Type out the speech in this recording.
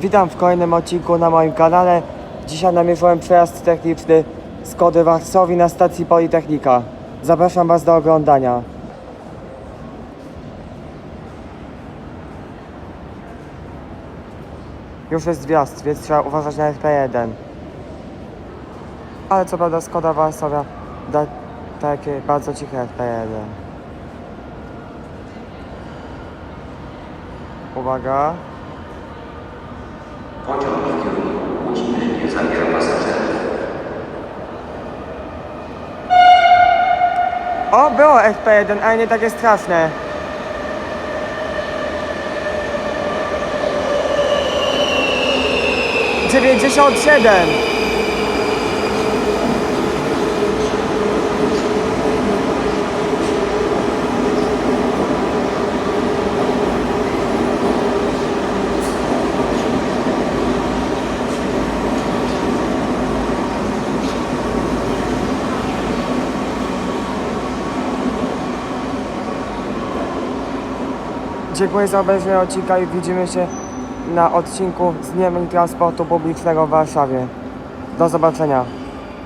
Witam w kolejnym odcinku na moim kanale. Dzisiaj namierzyłem przejazd techniczny z Kody Warszawi na stacji Politechnika. Zapraszam Was do oglądania. Już jest wjazd, więc trzeba uważać na FP1. Ale co prawda Skoda Warszawia da takie bardzo ciche FP1. Uwaga. O, było FP1, ale nie takie straszne. Dziewięćdziesiąt siedem. Dziękuję za obejrzenie odcinka i widzimy się na odcinku z Dniem Transportu Publicznego w Warszawie. Do zobaczenia.